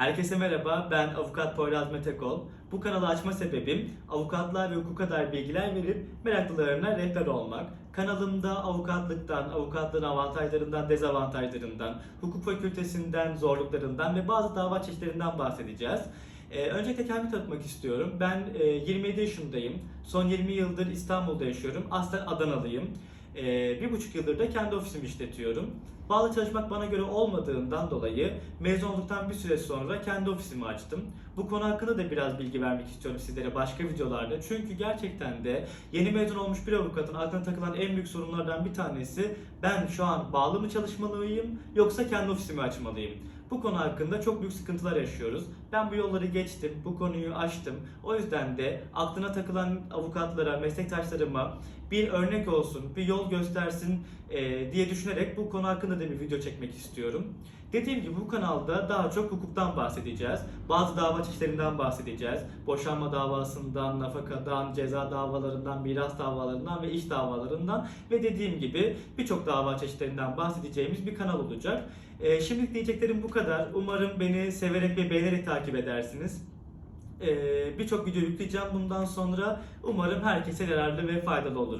Herkese merhaba, ben avukat Poyraz Metekol. Bu kanalı açma sebebim avukatlar ve hukuka dair bilgiler verip meraklılarına rehber olmak. Kanalımda avukatlıktan, avukatlığın avantajlarından, dezavantajlarından, hukuk fakültesinden, zorluklarından ve bazı dava çeşitlerinden bahsedeceğiz. Ee, öncelikle kendimi tanıtmak istiyorum. Ben e, 27 yaşındayım. Son 20 yıldır İstanbul'da yaşıyorum. Aslen Adanalıyım. Ee, bir buçuk yıldır da kendi ofisimi işletiyorum. Bağlı çalışmak bana göre olmadığından dolayı mezun olduktan bir süre sonra kendi ofisimi açtım. Bu konu hakkında da biraz bilgi vermek istiyorum sizlere başka videolarda. Çünkü gerçekten de yeni mezun olmuş bir avukatın aklına takılan en büyük sorunlardan bir tanesi ben şu an bağlı mı çalışmalıyım yoksa kendi ofisimi açmalıyım? Bu konu hakkında çok büyük sıkıntılar yaşıyoruz. Ben bu yolları geçtim, bu konuyu açtım. O yüzden de aklına takılan avukatlara, meslektaşlarıma bir örnek olsun, bir yol göstersin e, diye düşünerek bu konu hakkında da bir video çekmek istiyorum. Dediğim gibi bu kanalda daha çok hukuktan bahsedeceğiz. Bazı dava çeşitlerinden bahsedeceğiz. Boşanma davasından, nafakadan, ceza davalarından, miras davalarından ve iş davalarından ve dediğim gibi birçok dava çeşitlerinden bahsedeceğimiz bir kanal olacak. Ee, şimdilik diyeceklerim bu kadar. Umarım beni severek ve beğenerek takip edersiniz. Ee, birçok video yükleyeceğim bundan sonra. Umarım herkese yararlı ve faydalı olur.